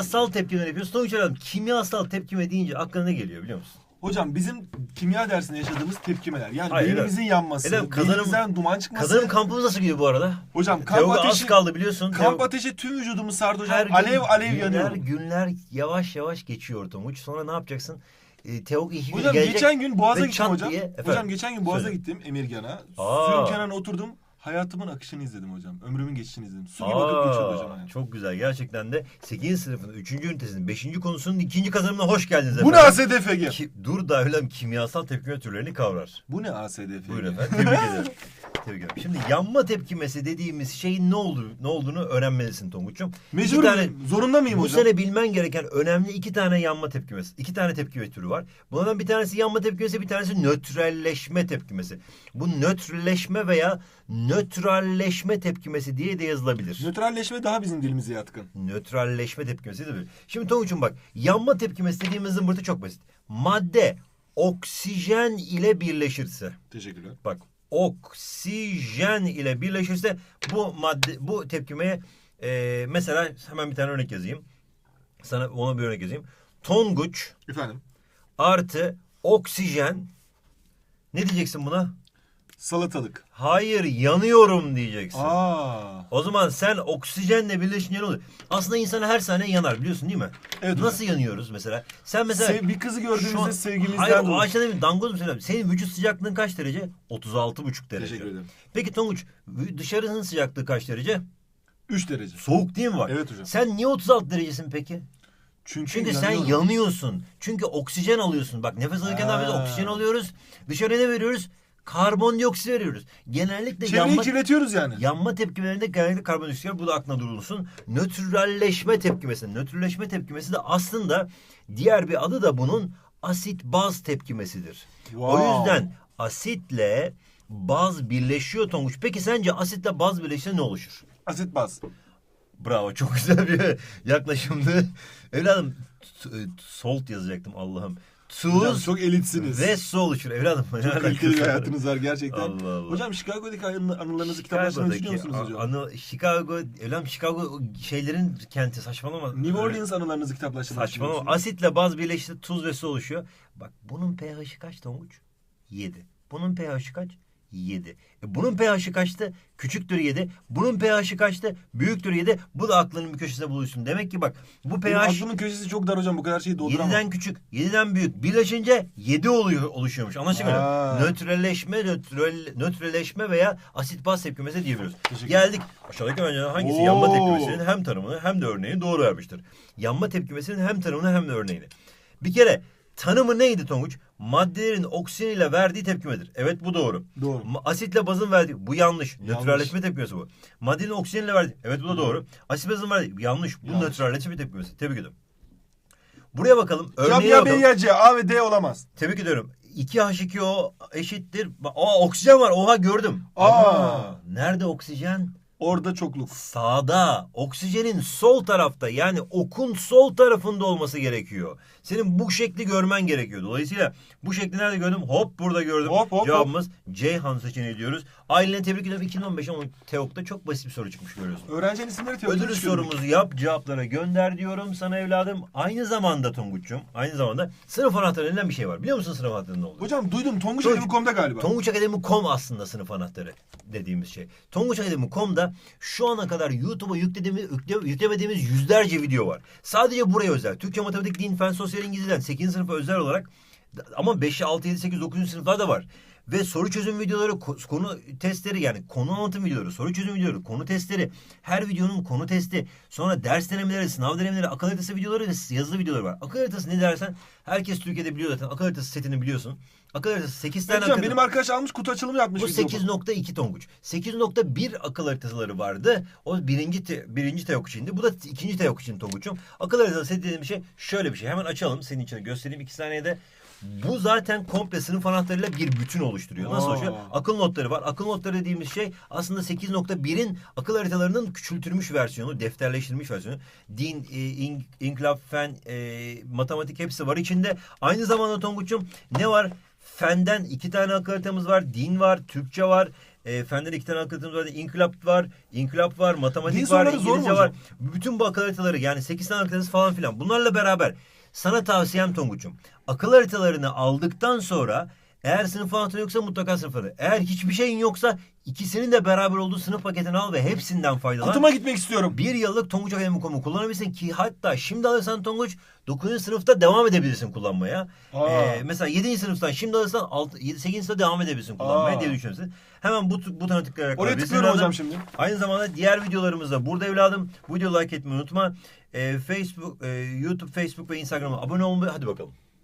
kimyasal tepkimeler yapıyoruz. Sonuç olarak kimyasal tepkime deyince aklına ne geliyor biliyor musun? Hocam bizim kimya dersinde yaşadığımız tepkimeler. Yani Hayır, beynimizin yanması, Erdem, kazanım- duman çıkması. Kazanım kampımız nasıl gidiyor bu arada? Hocam kamp Teoga ateşi, az kaldı biliyorsun. kamp Teoga- ateşi tüm vücudumu sardı hocam. Her gün alev alev günler, yanıyor. Günler yavaş yavaş geçiyor Tonguç. Sonra ne yapacaksın? E, Teok iki gün Hocam gelecek geçen gün Boğaz'a gittim hocam. diye- Efendim? Hocam geçen gün Boğaz'a Söyle. gittim Emirgan'a. Suyun kenarına oturdum. Hayatımın akışını izledim hocam. Ömrümün geçişini izledim. Su gibi akıp geçiyordu hocam. Hayat. çok güzel. Gerçekten de 8. sınıfın 3. ünitesinin 5. konusunun ikinci kazanımına hoş geldiniz Bu ne efendim. ASDFG? Ki, dur da öyle kimyasal tepkime türlerini kavrar. Bu ne ASDFG? Buyurun efendim. Tebrik ederim. Ederim. Şimdi yanma tepkimesi dediğimiz şeyin ne olduğu ne olduğunu öğrenmelisin Tonguç'um. Mecbur tane-? Zorunda mıyım Bu hocam? sene bilmen gereken önemli iki tane yanma tepkimesi. iki tane tepkime türü var. Bunlardan bir tanesi yanma tepkimesi, bir tanesi nötralleşme tepkimesi. Bu nötrleşme veya nötralleşme tepkimesi diye de yazılabilir. Nötralleşme daha bizim dilimize yatkın. Nötralleşme tepkimesi de böyle. Şimdi Tonguç'um bak yanma tepkimesi dediğimiz zımbırtı çok basit. Madde oksijen ile birleşirse Teşekkürler. bak oksijen ile birleşirse bu madde bu tepkimeye e, mesela hemen bir tane örnek yazayım. Sana ona bir örnek yazayım. Tonguç Efendim. artı oksijen ne diyeceksin buna? Salatalık. Hayır yanıyorum diyeceksin. Aa. O zaman sen oksijenle birleşince ne olur? Aslında insan her saniye yanar biliyorsun değil mi? Evet hocam. Nasıl yanıyoruz mesela? Sen mesela Sev- bir kızı Şu an- sevgimizden Hayır o dolayı. bir dangoz mu söyleyeyim? Senin vücut sıcaklığın kaç derece? 36,5 derece. Teşekkür ederim. Peki Tonguç vü- dışarının sıcaklığı kaç derece? 3 derece. Soğuk değil mi var? Evet hocam. Sen niye 36 derecesin peki? Çünkü, Çünkü sen yanıyorum. yanıyorsun. Çünkü oksijen alıyorsun. Bak nefes alırken? Ha. Oksijen alıyoruz. Dışarıya ne veriyoruz? Karbondioksit veriyoruz. Genellikle Çevreyi yanma, kirletiyoruz yani. yanma tepkimelerinde genellikle karbondioksit var. Bu da aklına durulsun. Nötralleşme tepkimesi. Nötralleşme tepkimesi de aslında diğer bir adı da bunun asit baz tepkimesidir. O Wow. yüzden asitle baz birleşiyor Tonguç. Peki sence asitle baz birleşirse ne oluşur? Asit baz. Bravo çok güzel bir yaklaşımdı. Evladım t- salt yazacaktım Allah'ım. Hocam Tuz çok elitsiniz. ve su oluşur evladım. Çok kaliteli bir hayatınız var gerçekten. Allah Allah. Hocam Chicago'daki anı- anılarınızı kitaplaştırmayı düşünüyor musunuz hocam? anı, Chicago, evladım Chicago şeylerin kenti saçmalama. New Orleans anılarınızı kitaplaştırmayı Saçmalama. Asitle baz birleşti tuz ve su oluşuyor. Bak bunun pH'i kaç Tonguç? 7. Bunun pH'i kaç? 7. E bunun pH'i kaçtı? Küçüktür 7. Bunun pH'i kaçtı? Büyüktür 7. Bu da aklının bir köşesinde buluşsun. Demek ki bak bu Benim pH aklımın köşesi çok dar hocam bu kadar şeyi dolduramam. 7'den küçük, 7'den büyük birleşince 7 oluyor oluşuyormuş. Anlaşıldı mı? Ha. Nötrleşme, nötral, nötrleşme veya asit baz tepkimesi diyebiliyoruz. Geldik. Aşağıdaki önceden hangisi Oo. yanma tepkimesinin hem tanımını hem de örneğini doğru vermiştir. Yanma tepkimesinin hem tanımını hem de örneğini. Bir kere tanımı neydi Tonguç? Maddelerin oksijen ile verdiği tepkimedir. Evet bu doğru. Doğru. Ma- Asitle bazın verdiği bu yanlış. Yanlış. Nötralleşme tepkimesi bu. Maddenin oksijen ile verdiği evet bu da doğru. Asit bazın verdiği yanlış. Bu Yanlış. nötralleşme tepkimesi. Tebrik ederim. Buraya bakalım. Ya Örneğe ya B bakalım. ya C A ve D olamaz. Tebrik ediyorum. 2H2O eşittir. Aa oksijen var. Oha gördüm. Aa. Ama nerede oksijen? Orada çokluk. Sağda. Oksijenin sol tarafta yani okun sol tarafında olması gerekiyor. Senin bu şekli görmen gerekiyor. Dolayısıyla bu şekli nerede gördüm? Hop burada gördüm. Hop, hop, Cevabımız Ceyhan seçeneği diyoruz. Ailenin tebrik ediyorum. 2015 ama TEOK'ta çok basit bir soru çıkmış görüyorsun. Öğrencinin isimleri teoride Ödül sorumuzu yap, cevaplara gönder diyorum sana evladım. Aynı zamanda Tonguç'cum, aynı zamanda sınıf anahtarı denilen bir şey var. Biliyor musun sınıf anahtarının ne olduğunu? Hocam duydum Tonguç- Akademi.com'da galiba. Tonguç Akademi.com aslında sınıf anahtarı dediğimiz şey. Tonguç Akademi.com'da şu ana kadar YouTube'a yüklediğimiz, yükle- yüklemediğimiz yüzlerce video var. Sadece buraya özel. Türkçe, matematik, din, fen, sosyal, İngilizceden 8. sınıfa özel olarak ama 5, 6, 7, 8, 9. sınıflar da var. Ve soru çözüm videoları, ko- konu testleri yani konu anlatım videoları, soru çözüm videoları, konu testleri, her videonun konu testi, sonra ders denemeleri, sınav denemeleri, akıl haritası videoları ve yazılı videoları var. Akıl haritası ne dersen herkes Türkiye'de biliyor zaten. Akıl haritası setini biliyorsun. Akıl haritası 8 tane Hocam akıl- benim arkadaş almış kutu açılımı yapmış. bu videomu. 8.2 Tonguç. 8.1 akıl haritaları vardı. O birinci te, birinci TEOK içindi. Bu da ikinci TEOK için Tonguç'um. Akıl haritası set dediğim şey şöyle bir şey. Hemen açalım. Senin için göstereyim iki saniyede. Bu zaten komple sınıf anahtarıyla bir bütün oluşturuyor. Nasıl Aa. oluşuyor? Akıl notları var. Akıl notları dediğimiz şey aslında 8.1'in akıl haritalarının küçültülmüş versiyonu, defterleştirilmiş versiyonu. Din, e, in, inkılap, fen, e, matematik hepsi var içinde. Aynı zamanda Tonguç'um ne var? Fenden iki tane akıl haritamız var. Din var, Türkçe var. E, Fenden iki tane akıl haritamız var. İnkılap var, İnkılap var, matematik Din var, zor İngilizce hocam? var. Bütün bu akıl haritaları yani 8 tane akıl haritası falan filan. Bunlarla beraber sana tavsiyem Tonguç'um. Akıl haritalarını aldıktan sonra eğer sınıf anahtarı yoksa mutlaka sınıfları. Eğer hiçbir şeyin yoksa ikisinin de beraber olduğu sınıf paketini al ve hepsinden faydalan. Kutıma gitmek istiyorum. Bir yıllık Tonguç Akademi.com'u kullanabilirsin ki hatta şimdi alırsan Tonguç 9. sınıfta devam edebilirsin kullanmaya. Aa. Ee, mesela 7. sınıftan şimdi alırsan 6, 7, 8. sınıfta devam edebilirsin kullanmaya Aa. diye düşünürsün. Hemen bu butona tıklayarak Oraya tıklıyorum evladım. hocam şimdi. Aynı zamanda diğer videolarımızda burada evladım. Video like etmeyi unutma. Ee, Facebook, e, YouTube, Facebook ve Instagram'a abone olmayı. Hadi bakalım.